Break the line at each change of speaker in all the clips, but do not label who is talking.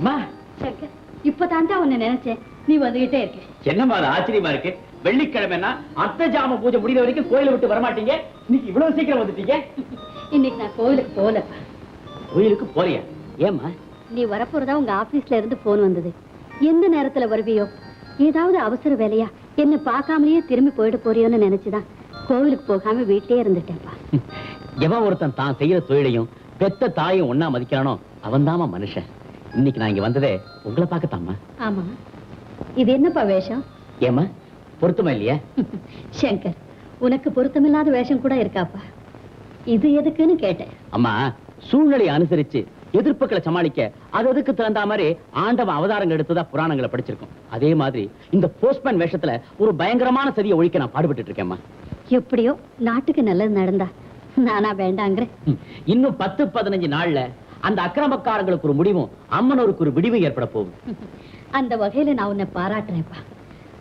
அம்மா.
சங்கர் இப்பதான்டா உன்னை நினைச்சேன். நீ வந்துகிட்டே இருக்க.
என்னம்மா அது ஆச்சரியமா இருக்கு? வெள்ளிக்கிழமைனா அர்த்த ஜாம பூஜை முடிகிற வரைக்கும் கோயிலை விட்டு வரமாட்டீங்க? இன்னைக்கு இவ்வளவு சீக்கிரம் வந்துட்டீங்க?
இன்னைக்கு நான் கோவிலுக்கு போகலப்பா.
கோயிலுக்கு போறியா? ஏம்மா?
நீ வரப்போறதா உங்க ஆபீஸ்ல இருந்து போன் வந்தது. எந்த நேரத்துல வருவியோ? ஏதாவது அவசர வேலையா? என்ன பார்க்காமலேயே திரும்பி போயிட போறியோன்னு நினைச்சுதான் கோவிலுக்கு போகாம வீட்லயே இருந்துட்டேன்ப்பா.
எவன் ஒருத்தன் தான் செய்யற தொழிலையும் பெத்த தாயும் ஒன்னா மதிக்கிறானோ அவன்தாம்மா மனுஷன். இன்னைக்கு நான் இங்க வந்ததே உங்களை பார்க்கத்தாம்மா
ஆமா. இது என்னப்பா வேஷம்?
ஏம்மா பொருத்தமா இல்லையா?
சங்கர் உனக்கு பொருத்தமில்லாத வேஷம் கூட இருக்காப்பா. இது எதுக்குன்னு கேட்டேன்.
அம்மா சூழ்நிலையை அனுசரிச்சு எதிர்ப்புகளை சமாளிக்க அது அதுக்கு தகுந்த மாதிரி ஆண்டவன் அவதாரங்கள் எடுத்ததா புராணங்களை படிச்சிருக்கோம். அதே மாதிரி இந்த போஸ்ட்மேன் வேஷத்துல ஒரு பயங்கரமான சதியை ஒழிக்க நான் பாடுபட்டு இருக்கேம்மா.
எப்படியோ நாட்டுக்கு நல்லது நடந்தா நானா வேண்டாங்கிறேன்.
ம், இன்னும் பத்து பதினஞ்சு நாள்ல அந்த அக்கிரமக்காரங்களுக்கு ஒரு முடிவும் அம்மனோருக்கு ஒரு விடிவும் ஏற்பட போகுது.
அந்த வகையில நான் உன்னை பாராட்டுறேன்ப்பா.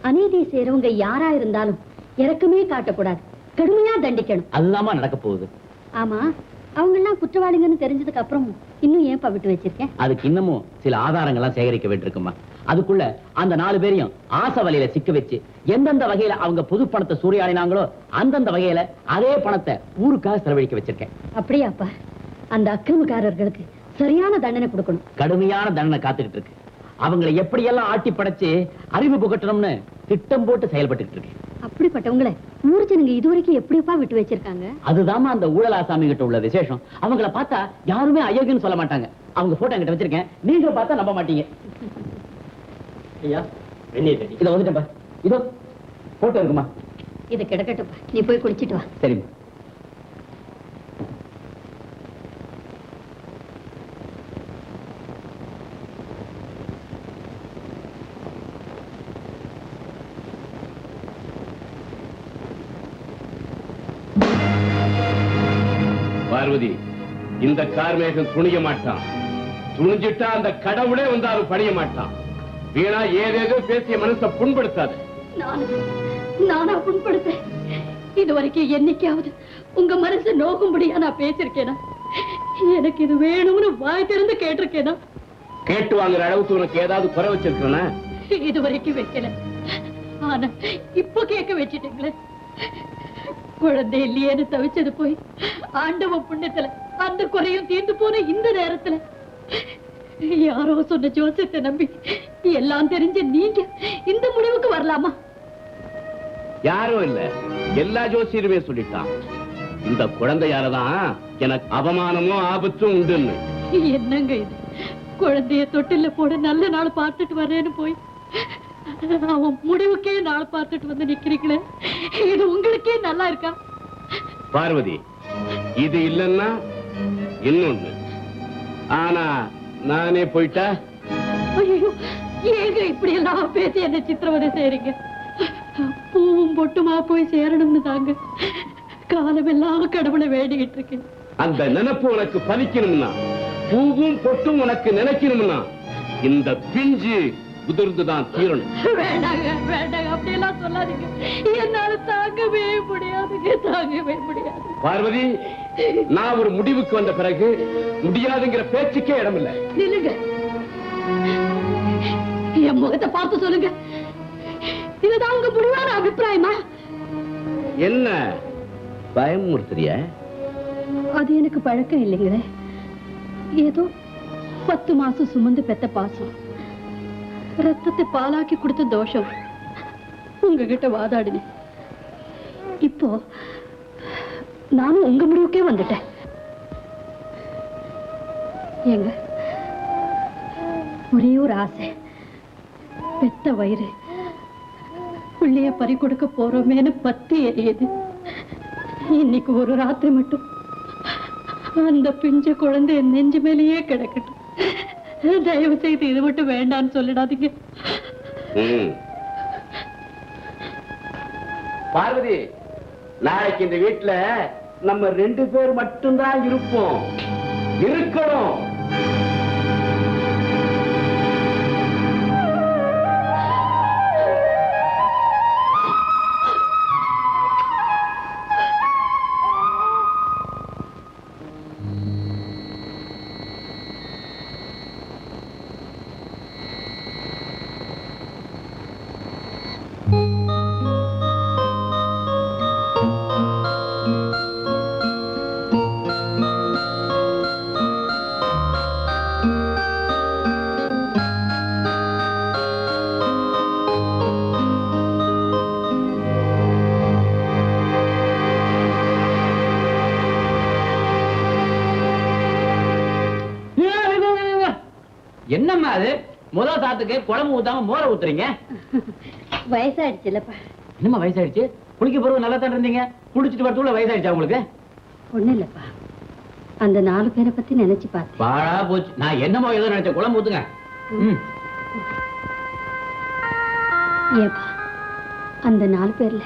அநீதி செய்யறவங்க யாரா இருந்தாலும் இறக்கமே காட்டக்கூடாது. கடுமையா தண்டிக்கணும்.
அதுதாம்மா நடக்க போகுது.
ஆமா அவங்க எல்லாம் குற்றவாளிங்கன்னு தெரிஞ்சதுக்கு அப்புறம் இன்னும் ஏன்பா விட்டு வச்சிருக்கேன்?
அதுக்கு இன்னமும் சில ஆதாரங்கள்லாம் சேகரிக்க வேண்டியிருக்குமா அதுக்குள்ள அந்த நாலு பேரையும் ஆச வலையில சிக்க வச்சு எந்தெந்த வகையில அவங்க புது பணத்தை சூறையாடினாங்களோ அந்தந்த வகையில அதே பணத்தை ஊருக்காக செலவழிக்க வச்சிருக்கேன்.
அப்படியாப்பா. அந்த அக்கிரமக்காரர்களுக்கு சரியான தண்டனை கொடுக்கணும்.
கடுமையான தண்டனை காத்துக்கிட்டு இருக்கு. அவங்களை எப்படியெல்லாம் ஆட்டி படைச்சு அறிவு புகட்டணும்னு திட்டம் போட்டு செயல்பட்டுக்கிட்டு இருக்கு.
அப்படிப்பட்டவங்களை ஊர் ஜனங்க இதுவரைக்கும் எப்படிப்பா விட்டு வச்சிருக்காங்க?
அதுதாம்மா அந்த ஊழலாசாமி கிட்ட உள்ள விசேஷம். அவங்கள பார்த்தா யாருமே அயோக்கியன்னு சொல்ல மாட்டாங்க. அவங்க போட்டோ என்கிட்ட வச்சிருக்கேன். நீங்க பார்த்தா நம்ப மாட்டீங்க. ஐயா இதை வந்துட்டேன்ப்பா இதோ போட்டோ இருக்குமா?
இது கிடக்கட்டும்ப்பா நீ போய் குளிச்சிட்டு வா.
சரிம்மா.
இந்த கார்மேகம் துணிய மாட்டான். துணிஞ்சிட்டா அந்த கடவுளே வந்தாலும் பணிய மாட்டான். வீணா ஏதேதோ பேசிய மனசை புண்படுத்தாது.
நானு நானா புண்படுத்தேன். இது வரைக்கும் என்னைக்காவது உங்க மனசு நோக்கும்படியா நான் பேசிருக்கேனா எனக்கு இது வேணும்னு வாய் திறந்து கேட்டிருக்கேனா?
கேட்டு வாங்குற அளவுக்கு உனக்கு ஏதாவது குறை வச்சிருக்கிறனா
இது வரைக்கும் வைக்கல. ஆனா இப்போ கேட்க வச்சிட்டீங்களே. குழந்தை இல்லையேன்னு தவிச்சது போய் ஆண்டவ புண்ணியத்துல அந்த குறையும் தீர்ந்து போன இந்த நேரத்துல யாரோ சொன்ன ஜோசியத்தை நம்பி எல்லாம் தெரிஞ்ச நீங்க இந்த முடிவுக்கு வரலாமா?
யாரும் இல்ல. எல்லா ஜோசியருமே சொல்லிட்டான் இந்த குழந்தையாலதான் எனக்கு அவமானமும் ஆபத்தும் உண்டுன்னு.
என்னங்க இது? குழந்தைய தொட்டில போட நல்ல நாள் பார்த்துட்டு வரேன்னு போய் அவன் முடிவுக்கே நாள் பார்த்துட்டு வந்து நிக்கிறீங்களே? இது உங்களுக்கே நல்லா இருக்கா?
பார்வதி இது இல்லைன்னா இன்னொன்னு. ஆனா நானே போயிட்டா?
ஐயோ ஏங்க இப்படி எல்லாம் பேசி என்ன சித்திரவதை செய்றீங்க? பூவும் பொட்டுமா போய் சேரணும்னு தாங்க காலமெல்லாம் கடவுளை வேண்டிக்கிட்டு இருக்கேன்.
அந்த நினைப்பு உனக்கு பதிக்கணும்னா பூவும் பொட்டும் உனக்கு நினைக்கணும்னா இந்த பிஞ்சு உதிர்ந்துதான் தீரணும்.
வேண்டாங்க வேண்டாங்க அப்படியெல்லாம் சொல்லாதீங்க. என்னால தாங்கவே முடியாதுங்க தாங்கவே முடியாது.
பார்வதி நான் ஒரு முடிவுக்கு வந்த பிறகு முடியாதுங்கிற பேச்சுக்கே இடமில்லை.
நில்லுங்க. என் முகத்தை பார்த்து சொல்லுங்க. இதுதான் உங்க முடிவான அபிப்பிராயமா?
என்ன பயமுறுத்துறிய?
அது எனக்கு பழக்கம் இல்லைங்களே. ஏதோ பத்து மாசம் சுமந்து பெத்த பாசம். ரத்தத்தை பாலாக்கி கொடுத்த தோஷம் உங்ககிட்ட வாதாடினேன். இப்போ நானும் உங்க முடிவுக்கே வந்துட்டேன். ஏங்க ஒரே ஒரு ஆசை. பெத்த வயிறு. பிள்ளைய பறி கொடுக்க போறோமேன்னு பத்தி எரியுது. இன்னைக்கு ஒரு ராத்திரி மட்டும். அந்த பிஞ்ச குழந்தை நெஞ்சு மேலேயே கிடக்கட்டும். தயவு செய்து இது மட்டும் வேண்டாம்னு சொல்லிடாதீங்க.
பார்வதி நாளைக்கு இந்த வீட்டுல நம்ம ரெண்டு பேர் மட்டும்தான் இருப்போம். இருக்கணும்.
என்னம்மா அது முதல் சாத்துக்கு குழம்பு ஊத்தாம மோர ஊத்துறீங்க?
வயசாயிடுச்சுல்லப்பா
என்னம்மா வயசாயிடுச்சு? குளிக்க பிறகு நல்லா தான் இருந்தீங்க. குளிச்சுட்டு வரதுக்குள்ள வயசாயிடுச்சா உங்களுக்கு?
ஒண்ணு இல்லப்பா. அந்த நாலு பேரை பத்தி நினைச்சு பார்த்தேன்.
பாழா போச்சு. நான் என்னமோ ஏதோ நினைச்ச குழம்பு ஊத்துங்க.
ஏப்பா அந்த நாலு பேர்ல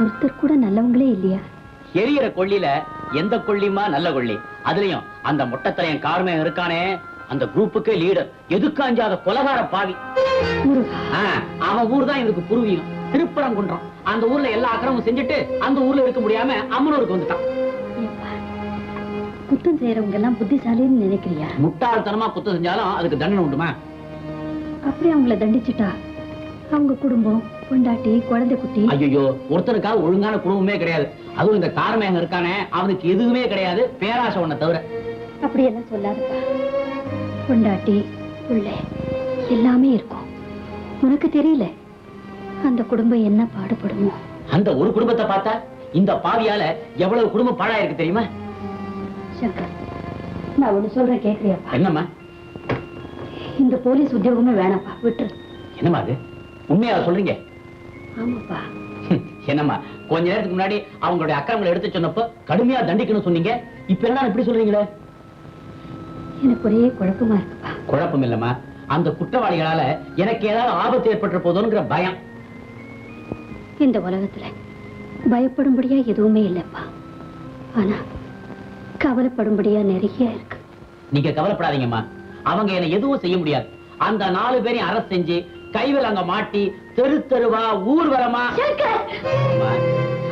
ஒருத்தர் கூட நல்லவங்களே இல்லையா?
எரியற கொள்ளியில எந்த கொள்ளியுமா நல்ல கொள்ளி? அதுலயும் அந்த மொட்டத்தலையன் கார்மையன் இருக்கானே. அந்த குரூப்புக்கே லீடர் எதுக்கு அஞ்சாத கொலகார பாவி. அவன் ஊர் தான் இவருக்கு பூர்வீகம் திருப்பரங்குன்றம். அந்த ஊர்ல எல்லா அக்கிரமும் செஞ்சுட்டு அந்த ஊர்ல இருக்க முடியாம அம்மனூருக்கு வந்துட்டான்.
குத்தம் செய்யறவங்க எல்லாம் புத்திசாலின்னு நினைக்கிறியா?
முட்டாள்தனமா குத்தம் செஞ்சாலும் அதுக்கு தண்டனை உண்டுமா?
அப்படியே அவங்கள தண்டிச்சுட்டா? அவங்க குடும்பம் பொண்டாட்டி குழந்தை குட்டி.
ஐயோ ஒருத்தனுக்காக ஒழுங்கான குடும்பமே கிடையாது. அதுவும் இந்த கார்மையன் இருக்கானே அவனுக்கு எதுவுமே கிடையாது. பேராசை ஒண்ண தவிர.
அப்படியெல்லாம் சொல்லாதப்பா. பொண்டாட்டி பிள்ளை எல்லாமே இருக்கும். உனக்கு தெரியல அந்த குடும்பம் என்ன பாடுபடுமோ?
அந்த ஒரு குடும்பத்தை பார்த்தா இந்த பாவியால எவ்வளவு குடும்பம் பாழாயிருக்கு தெரியுமா?
சங்கர் நான் ஒண்ணு சொல்றேன் கேக்குறியாப்பா?
என்னம்மா?
இந்த போலீஸ் உத்தியோகமே வேணாப்பா விட்டுரு.
என்னம்மா அது? உண்மையா சொல்றீங்க?
ஆமாப்பா.
என்னம்மா கொஞ்ச நேரத்துக்கு முன்னாடி அவங்களுடைய அக்கிரமங்களை எடுத்து சொன்னப்போ கடுமையா தண்டிக்கணும்னு சொன்னீங்க இப்ப என்ன இப்படி சொல்றீங்களே?
எனக்கு ஒரே குழப்பமா இருக்குப்பா.
குழப்பம் இல்லம்மா அந்த குற்றவாளிகளால எனக்கு ஏதாவது ஆபத்து ஏற்பட்டு போதோங்கிற பயம்.
இந்த உலகத்துல பயப்படும்படியா எதுவுமே இல்லப்பா. ஆனா கவலைப்படும்படியா நிறைய இருக்கு.
நீங்க கவலைப்படாதீங்கம்மா. அவங்க என்ன எதுவும் செய்ய முடியாது. அந்த நாலு பேரையும் அரசு செஞ்சு கைவில் அங்க மாட்டி தெரு தெருவா ஊர்வலமா அம்மா,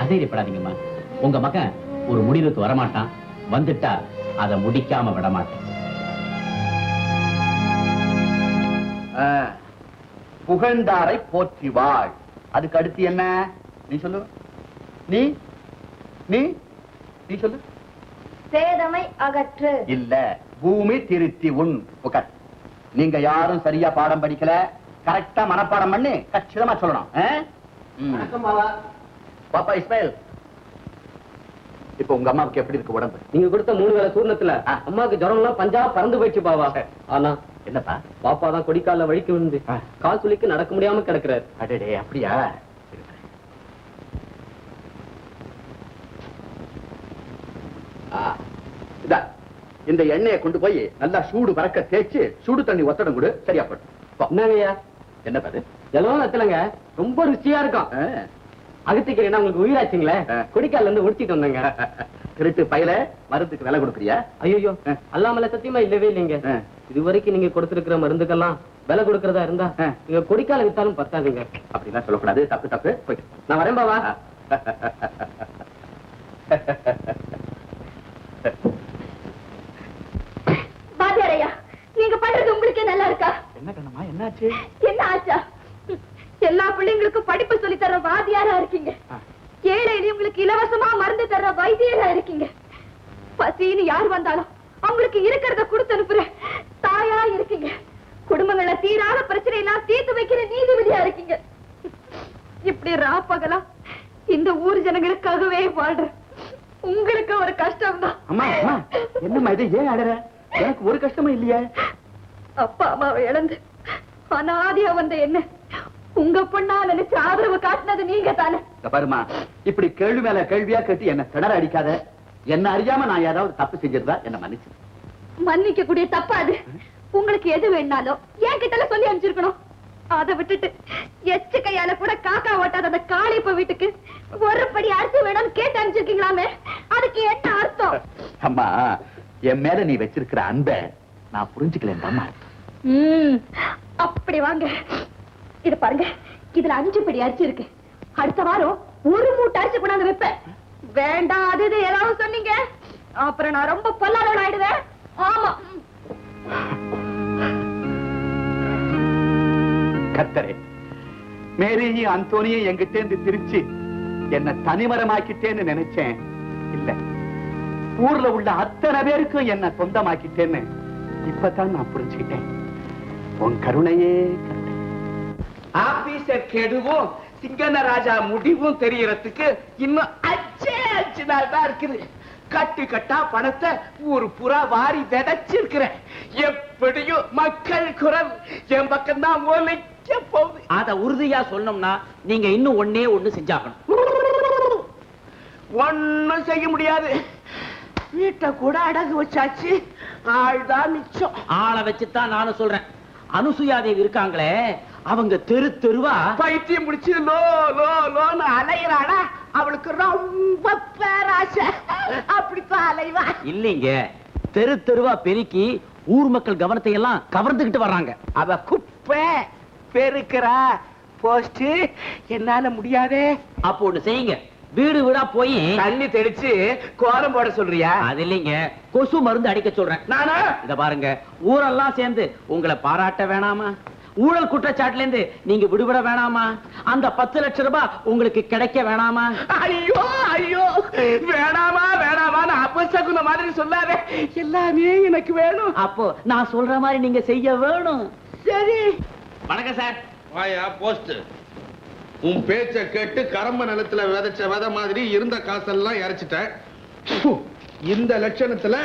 அதைரியப்படாதீங்கம்மா உங்க மகன் ஒரு முடிவுக்கு வரமாட்டான். வந்துட்டா அதை முடிக்காம விட
புகழ்ந்தாரை போற்றி வாழ் அதுக்கு அடுத்து என்ன? நீ சொல்லு. நீ? நீ? நீ சொல்லு.
சேதமை அகற்று.
இல்ல பூமி திருத்தி உன் உட்கார் நீங்க யாரும் சரியா பாடம் படிக்கல. கரெக்டா மனப்பாடம் பண்ணி கச்சிதமா சொல்லணும். பாப்பா இஸ்மாயில். இப்ப உங்க அம்மாவுக்கு எப்படி இருக்கு உடம்பு?
நீங்க கொடுத்த மூணு வேளை சூர்ணத்துல
ஆ.
அம்மாக்கு ஜுரம் எல்லாம் பஞ்சா பறந்து போயிடுச்சு பாவா. ஆனா
என்னப்பா?
பாப்பா தான் கொடிக்கால வழிக்கு விழுந்து
ஆ.
கால் சுளிக்கு நடக்க முடியாம கிடக்குறாரு.
அடடே அப்படியா? இந்த எண்ணெயை கொண்டு போய் நல்லா சூடு பறக்க தேய்ச்சு சூடு தண்ணி ஒத்தடம் கொடு. சரியா போடும் போ.
என்னங்கய்யா?
என்ன பாரு
எல்லாம் நத்தலங்க ரொம்ப ருசியா இருக்கும். அகத்திக்கிறேன்னா உங்களுக்கு உயிராச்சுங்களே.
ஆ.
கொடிக்கால இருந்து உடிச்சிட்டு வந்தேங்க.
திருட்டு பையில மருந்துக்கு விலை கொடுக்குறியா?
ஐயோ. அல்லாமல சத்தியமா இல்லவே இல்லைங்க. இது வரைக்கும் நீங்க கொடுத்திருக்கிற மருந்துக்கெல்லாம் விலை கொடுக்கறதா இருந்தா. நீங்க கொடிக்கால வித்தாலும் பத்தாதுங்க.
அப்படிலாம் சொல்லக்கூடாது. தப்பு தப்பு.
நான் வரேன் பாவா.
நீங்க பண்றது உங்களுக்கே நல்லா இருக்கா?
என்ன கண்ணம்மா என்னாச்சு?
என்ன ஆச்சா? எல்லா பிள்ளைங்களுக்கும் படிப்பு சொல்லி தர வாத்தியாரா இருக்கீங்க. ஏழையில உங்களுக்கு இலவசமா மருந்து தர்ற வைத்தியரா இருக்கீங்க? பசின்னு யார் வந்தாலும் அவங்களுக்கு இருக்கிறத கொடுத்து அனுப்புற தாயா இருக்கீங்க. குடும்பங்கள தீராத பிரச்சனை எல்லாம் தீர்த்து வைக்கிற நீதிபதியா இருக்கீங்க. இப்படி ராப்பகலா இந்த ஊர் ஜனங்களுக்காகவே வாழ்ற உங்களுக்கு ஒரு கஷ்டம் தான்
என்னம்மா இது? ஏன் அழற? எனக்கு ஒரு கஷ்டமும் இல்லையே.
அப்பா அம்மாவை இழந்து அனாதியா வந்த என்ன? உங்க பொண்ணா நினைச்சு ஆதரவு காட்டினது நீங்க தானே
பாருமா இப்படி கேள்வி மேல கேள்வியா கேட்டு என்ன திணற அடிக்காத. என்ன அறியாம நான் ஏதாவது தப்பு செஞ்சிருந்தா என்ன மன்னிச்சு
மன்னிக்க கூடிய தப்பா அது? உங்களுக்கு எது வேணாலும் என் கிட்ட சொல்லி அனுப்பிச்சிருக்கணும். அதை விட்டுட்டு எச்சு கையால கூட காக்கா ஓட்டாத அந்த காளிப்ப வீட்டுக்கு ஒரு படி அரிசி வேணும்னு கேட்டு அனுப்பிச்சிருக்கீங்களாமே? அதுக்கு என்ன அர்த்தம்?
அம்மா என் மேல நீ வச்சிருக்கிற அன்பை நான் புரிஞ்சுக்கலேன் அம்மா.
ம், அப்படி வாங்க. இது பாருங்க. இதுல அஞ்சு படி அரிசி இருக்கு. அடுத்த வாரம் ஒரு மூட்டை அரிசி கொண்டாந்து வைப்பேன். வேண்டாம் அது இது ஏதாவது சொன்னீங்க. அப்புறம் நான் ரொம்ப பொல்லாதவன் ஆயிடுவேன். ஆமா.
கத்தரே மேரியும் அந்தோனியும் என்கிட்ட இருந்து பிரிச்சு என்ன தனிமரமாக்கிட்டேன்னு நினைச்சேன். இல்ல ஊர்ல உள்ள அத்தனை பேருக்கும் என்ன சொந்தமாக்கிட்டேன்னு இப்பதான் நான் புரிஞ்சுக்கிட்டேன். உன் கருணையே
ஆபீசர் கெடுவும் சிங்கன ராஜா முடிவும் தெரியறதுக்கு இன்னும் அச்சே அஞ்சு நாள் தான் இருக்குது. கட்டு கட்டா பணத்தை ஒரு புறா வாரி விதைச்சிருக்கிறேன். எப்ப எப்படியும் மக்கள் குரல் என் பக்கம் தான் ஒலிக்க போகுது.
அத உறுதியா சொன்னோம்னா நீங்க இன்னும் ஒண்ணே ஒண்ணு செஞ்சாகணும்.
ஒண்ணும் செய்ய முடியாது. வீட்டை கூட அடகு வச்சாச்சு. ஆள்தான் மிச்சம்.
ஆளை வச்சுதான் நானும் சொல்றேன். அனுசுயாதேவி இருக்காங்களே அவங்க தெரு தெருவா
பைத்தியம் முடிச்சு லோ லோ லோன்னு அலையிறாளா? அவளுக்கு ரொம்ப பேராசை. அப்படித்தான் அலைவா.
இல்லைங்க. தெரு தெருவா பெருக்கி ஊர் மக்கள் கவனத்தை எல்லாம் கவர்ந்துகிட்டு வர்றாங்க.
அவ குப்பை பெருக்கிறா. போஸ்ட் என்னால முடியாதே.
அப்போ ஒண்ணு செய்யுங்க. வீடு வீடா போய்
தண்ணி தெளிச்சு கோலம் போட சொல்றியா?
அது இல்லைங்க. கொசு மருந்து அடிக்க சொல்றேன்.
நானா?
இத பாருங்க. ஊரெல்லாம் சேர்ந்து உங்களை பாராட்ட வேணாமா? ஊழல் குற்றச்சாட்டுல இருந்து நீங்க விடுபட வேணாமா? அந்த பத்து லட்சம் ரூபாய் உங்களுக்கு கிடைக்க வேணாமா?
ஐயோ ஐயோ வேணாமா வேணாமான்னு அபசகுன மாதிரி சொல்லாதே. எல்லாமே எனக்கு வேணும்.
அப்போ நான் சொல்ற மாதிரி நீங்க செய்ய வேணும்.
சரி.
வணக்கம் சார்.
வாயா போஸ்ட் உன் பேச்ச கேட்டு கரம்ப நிலத்துல விதைச்ச விதை மாதிரி இருந்த காசெல்லாம் இறைச்சிட்டேன். இந்த லட்சணத்துல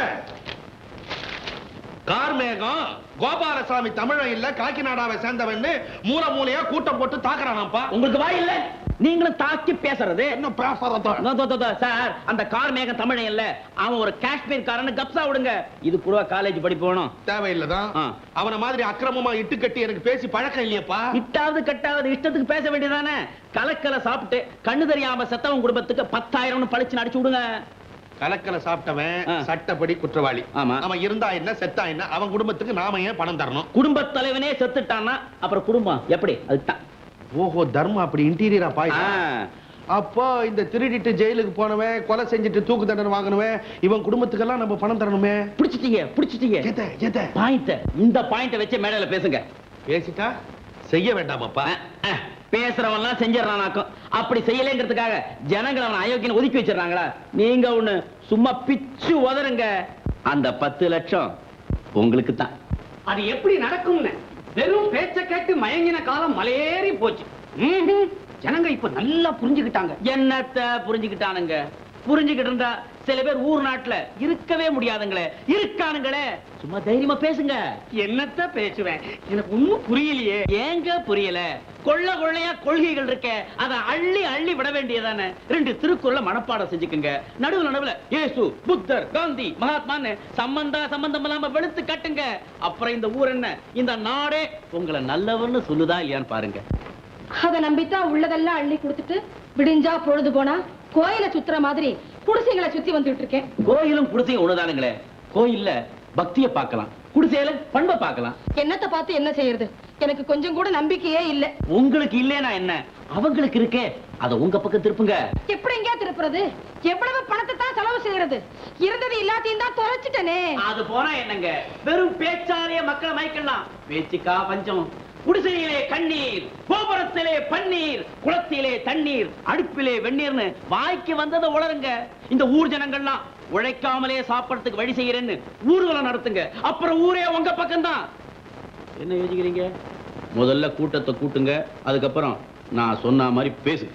கார்மேகம் கோபாலசாமி தமிழன் இல்ல காக்கிநாடாவை சேர்ந்தவன்னு மூல மூலையா கூட்டம் போட்டு தாக்குறானாப்பா
உங்களுக்கு வாய் இல்ல? நீங்களும் தாக்கி பேசுறது. தோ, சார் அந்த கார் மேகம் தமிழன் இல்ல அவன் ஒரு காஷ்மீர் காரன்னு கப்சா விடுங்க. இது கூட காலேஜ் படிப்பு வேணும்.
தேவையில்லதான். அவன மாதிரி அக்கிரமமா இட்டு கட்டி எனக்கு பேசி பழக்கம் இல்லையப்பா.
இட்டாவது கட்டாவது இஷ்டத்துக்கு பேச வேண்டியதானே கலக்கல சாப்பிட்டு கண்ணு தெரியாம செத்தவன் குடும்பத்துக்கு பத்தாயிரம்னு பழிச்சு அடிச்சு விடுங்க.
கலக்கல சாப்பிட்டவன். சட்டப்படி குற்றவாளி.
ஆமா.
அவன் இருந்தா என்ன செத்தா என்ன அவன் குடும்பத்துக்கு நாம ஏன் பணம் தரணும்?
குடும்ப தலைவனே செத்துட்டான்னா அப்புறம் குடும்பம் எப்படி? அதுதான்.
ஓஹோ தர்மம் அப்படி இன்டீரியரா பாய். அப்போ இந்த திருடிட்டு ஜெயிலுக்கு போனவன் கொலை செஞ்சுட்டு தூக்கு தண்டனை வாங்கினவன் இவன் குடும்பத்துக்கெல்லாம் நம்ம பணம் தரணுமே?
பிடிச்சிட்டீங்க பிடிச்சிட்டீங்க. பாயிண்ட் இந்த பாயிண்ட வச்சு மேடையில பேசுங்க.
பேசிட்டா? செய்ய வேண்டாமப்பா.
பேசுறவன்லாம் செஞ்சிடறானாக்கும். அப்படி செய்யலைங்கிறதுக்காக ஜனங்களை அவன் அயோக்கியன்னு ஒதுக்கி வச்சிடறாங்களா? நீங்க ஒண்ணு சும்மா பிச்சு உதறுங்க அந்த பத்து லட்சம் உங்களுக்கு தான்.
அது எப்படி நடக்கும்னு வெறும் பேச்ச கேட்டு மயங்கின காலம் மலையேறி போச்சு. ஜனங்க இப்ப நல்லா புரிஞ்சுக்கிட்டாங்க.
என்னத்த புரிஞ்சுக்கிட்டானுங்க? புரிஞ்சுக்கிட்டு இருந்தா சில பேர் ஊர் நாட்டுல இருக்கவே முடியாதுங்களே. இருக்கானுங்களே. சும்மா தைரியமா பேசுங்க.
என்னத்த பேசுவேன்? எனக்கு ஒண்ணும் புரியலையே.
ஏங்க புரியல? கொள்ள கொள்ளையா கொள்கைகள் இருக்க. அதை அள்ளி அள்ளி விட வேண்டியதானே? ரெண்டு திருக்குறள மனப்பாடம் செஞ்சுக்குங்க. நடுவுல நடுவுல இயேசு புத்தர் காந்தி மகாத்மான்னு சம்பந்தா சம்பந்தம் இல்லாம வெளுத்து கட்டுங்க. அப்புறம் இந்த ஊர் என்ன? இந்த நாடே உங்களை நல்லவர்னு சொல்லுதா இல்லையான்னு பாருங்க.
அதை நம்பித்தான் உள்ளதெல்லாம் அள்ளி கொடுத்துட்டு விடிஞ்சா பொழுது போனா கோயில சுத்துற மாதிரி குடிசைகளை சுத்தி வந்துட்டு இருக்கேன்
கோயிலும் குடிசையும் ஒண்ணுதானுங்களே? கோயில்ல பக்திய பார்க்கலாம். குடிசையில பண்பை பார்க்கலாம்.
என்னத்தை பார்த்து என்ன செய்யறது? எனக்கு கொஞ்சம் கூட நம்பிக்கையே இல்ல.
உங்களுக்கு இல்லைனா என்ன? அவங்களுக்கு இருக்கே. அத உங்க பக்கம் திருப்புங்க.
எப்படி எங்கேயா திருப்புறது? எவ்வளவு பணத்தை தான் செலவு செய்யறது? இருந்தது எல்லாத்தையும் தான் தொலைச்சிட்டனே.
அது போனா என்னங்க? வெறும் பேச்சாலேயே மக்களை மயக்கலாம். பேச்சுக்கா பஞ்சம். குடிசையிலே கண்ணீர் கோபுரத்திலே பன்னீர் குளத்திலே தண்ணீர் அடுப்பிலே வெந்நீர்னு வாய்க்கு வந்ததை உளருங்க. இந்த ஊர் ஜனங்கள்லாம் உழைக்காமலே சாப்பிடறதுக்கு வழி செய்யறேன்னு ஊர்வலம் நடத்துங்க. அப்புறம் ஊரே உங்க பக்கம்தான். என்ன யோசிக்கிறீங்க? முதல்ல கூட்டத்தை கூட்டுங்க அதுக்கப்புறம் நான் சொன்ன மாதிரி பேசுங்க.